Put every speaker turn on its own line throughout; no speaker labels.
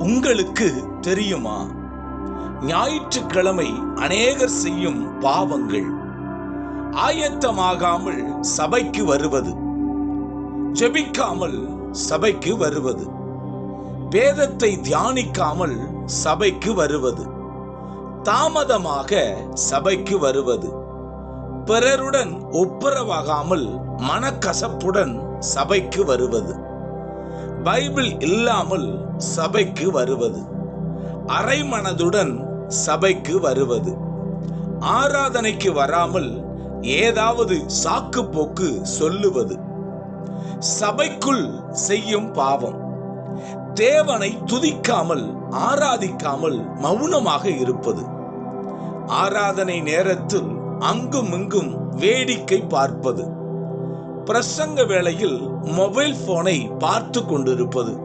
உங்களுக்கு தெரியுமா? ஞாயிற்றுக்கிழமை அநேகர் செய்யும் பாவங்கள் ஆயத்தமாகாமல் சபைக்கு வருவது ஜெபிக்காமல் சபைக்கு வருவது வேதத்தை தியானிக்காமல் சபைக்கு வருவது தாமதமாக சபைக்கு வருவது பிறருடன் ஒப்புரவாகாமல் மனக்கசப்புடன் சபைக்கு வருவது. பைபிள் இல்லாமல் சபைக்கு வருவது. அரைமனதுடன் சபைக்கு வருவது. ஆராதனைக்கு வராமல் ஏதாவது சாக்கு போக்கு சொல்லுவது. சபைக்குள் செய்யும் பாவம். தேவனை துதிக்காமல் ஆராதிக்காமல் மௌனமாக இருப்பது. ஆராதனை நேரத்தில் அங்கும் இங்கும் வேடிக்கை பார்ப்பது. பிரசங்க வேளையில் மொபைல் போனை பார்த்து கொண்டிருப்பது.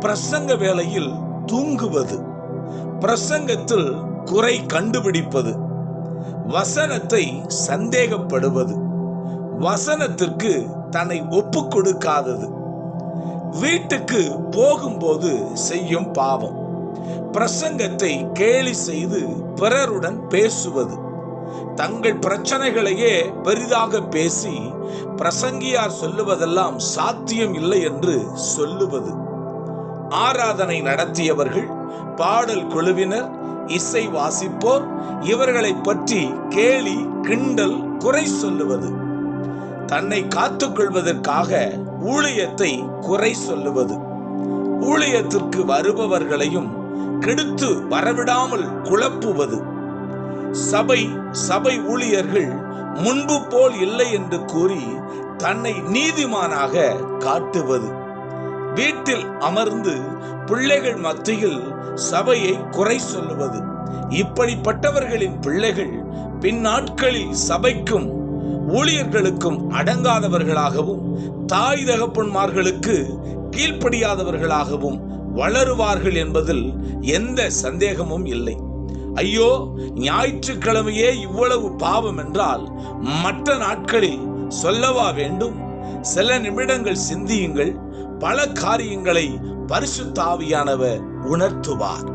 பிரசங்க வேளையில் தூங்குவது. பிரசங்கத்தில் குறை கண்டுபிடிப்பது. வசனத்தை சந்தேகப்படுவது. வசனத்திற்கு தன்னை ஒப்பு கொடுக்காதது. வீட்டுக்கு போகும்போது செய்யும் பாவம். பிரசங்கத்தை கேலி செய்து பிறருடன் பேசுவது. தங்கள் பிரச்சனைகளையே பெரிதாக பேசி பிரசங்கியார் சொல்லுவதெல்லாம் சாத்தியம் இல்லை என்று சொல்லுவது. ஆராதனை நடத்தியவர்கள் பாடல் குழுவினர் இசை வாசிப்போர் இவர்களை பற்றி கேலி கிண்டல் குறை சொல்லுவது. தன்னை காத்துக்கொள்வதற்காக ஊழியத்தை குறை சொல்லுவது. ஊழியத்திற்கு வருபவர்களையும் கெடுத்து வரவிடாமல் குழப்புவது. சபை சபை ஊழியர்கள் முன்பு போல் இல்லை என்று கூறி தன்னை நீதிமானாக காட்டுவது. வீட்டில் அமர்ந்து பிள்ளைகள் மத்தியில் சபையை குறை சொல்லுவது. இப்படிப்பட்டவர்களின் பிள்ளைகள் பின்னாட்களில் சபைக்கும் ஊழியர்களுக்கும் அடங்காதவர்களாகவும் தாய் தகப்பன்மார்களுக்கு கீழ்ப்படியாதவர்களாகவும் வளருவார்கள் என்பதில் எந்த சந்தேகமும் இல்லை. ஐயோ ஞாயிற்றுக்கிழமையே இவ்வளவு பாவம் என்றால் மற்ற நாட்களில் சொல்லவா வேண்டும்? சில நிமிடங்கள் சிந்தியுங்கள் பல காரியங்களை பரிசுத்தாவியானவர் உணர்த்துவார்.